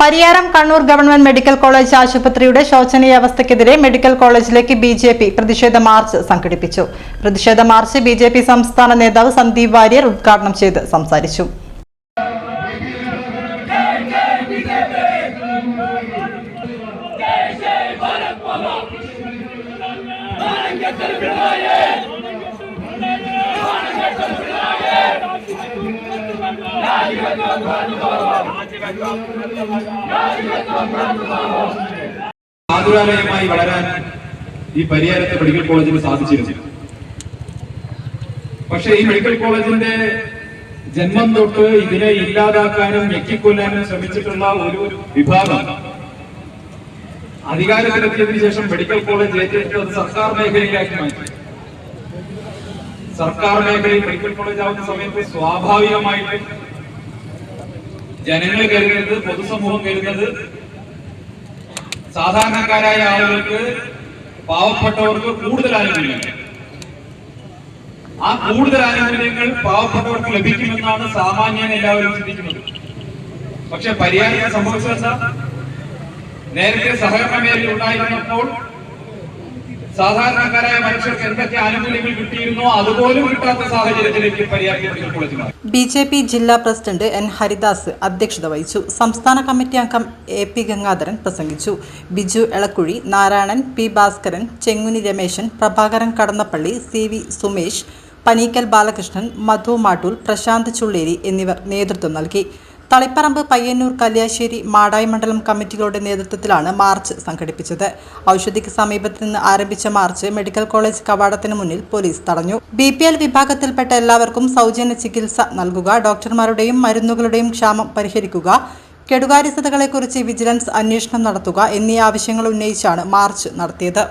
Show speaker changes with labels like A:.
A: Pariyaram Kannur government medical college ആശുപത്രിയുടെ ശോചനീയാവസ്ഥയ്ക്കെതിരെ medical കോളേജിലേക്ക് ബി ജെ പി പ്രതിഷേധ മാർച്ച് സംഘടിപ്പിച്ചു. പ്രതിഷേധ മാർച്ച് ബി ജെ പി സംസ്ഥാന നേതാവ് സന്ദീപ് വാര്യർ ഉദ്ഘാടനം ചെയ്ത് സംസാരിച്ചു.
B: ആതുരാലയമായി വളരാൻ ഈ പരിയാരത്തെ മെഡിക്കൽ കോളേജിന് സാധിച്ചിരുന്നു. പക്ഷെ ഈ മെഡിക്കൽ കോളേജിന്റെ ജന്മം തൊട്ട് ഇതിനെ ഇല്ലാതാക്കാനും ഞെക്കിക്കൊല്ലാനും ശ്രമിച്ചിട്ടുള്ള ഒരു വിഭാഗം അധികാരത്തിലെത്തിയതിനു ശേഷം മെഡിക്കൽ കോളേജ് ഏറ്റെടുത്ത് സർക്കാർ മേഖലയിലാക്കി മാറ്റി. സർക്കാർ മേഖലയിൽ മെഡിക്കൽ കോളേജ് ആവുന്ന സമയത്ത് സ്വാഭാവികമായിട്ട് ജനങ്ങൾ കരുതുന്നത് പൊതുസമൂഹം കരുതുന്നത് സാധാരണക്കാരായ ആളുകൾക്ക് പാവപ്പെട്ടവർക്ക് കൂടുതൽ ആനുകൂല്യങ്ങൾ ആ കൂടുതൽ ആനുകൂല്യങ്ങൾ പാവപ്പെട്ടവർക്ക് ലഭിക്കുമെന്നാണ് സാമാന്യൻ എല്ലാവരും ചിന്തിക്കുന്നത്. പക്ഷെ പരിഹാരം സംഭവിച്ചതെന്താ നേരത്തെ സഹകരണ മേഖല ഉണ്ടായിരുന്നപ്പോൾ സാധാരണക്കാരായ മനുഷ്യർക്ക് എന്തൊക്കെ ആനുകൂല്യങ്ങൾ കിട്ടിയിരുന്നോ അതുപോലും കിട്ടാത്ത സാഹചര്യത്തിലേക്ക്
A: ബി ജെ പി ജില്ലാ പ്രസിഡന്റ് എൻ ഹരിദാസ് അധ്യക്ഷത വഹിച്ചു. സംസ്ഥാന കമ്മിറ്റി അംഗം എ പി ഗംഗാധരൻ പ്രസംഗിച്ചു. Biju Elakkuzhi Narayanan P Bhaskaran Chenguni Rameshan Prabhakaran Kadannappalli C V Sumesh Paneekkal Balakrishnan Madhu Mattool Prashanth Chulleri എന്നിവർ നേതൃത്വം നൽകി. തളിപ്പറമ്പ് പയ്യന്നൂർ കല്യാശ്ശേരി മാടായി മണ്ഡലം കമ്മിറ്റികളുടെ നേതൃത്വത്തിലാണ് മാർച്ച് സംഘടിപ്പിച്ചത്. ഔഷധിക്ക് സമീപത്ത് നിന്ന് ആരംഭിച്ച മാർച്ച് മെഡിക്കൽ കോളേജ് കവാടത്തിന് മുന്നിൽ പോലീസ് തടഞ്ഞു. ബി പി എൽ വിഭാഗത്തിൽപ്പെട്ട എല്ലാവർക്കും സൗജന്യ ചികിത്സ നൽകുക ഡോക്ടർമാരുടെയും മരുന്നുകളുടെയും ക്ഷാമം പരിഹരിക്കുക കെടുകാര്യസ്ഥതകളെക്കുറിച്ച് വിജിലൻസ് അന്വേഷണം നടത്തുക എന്നീ ആവശ്യങ്ങൾ ഉന്നയിച്ചാണ് മാർച്ച് നടത്തിയത്.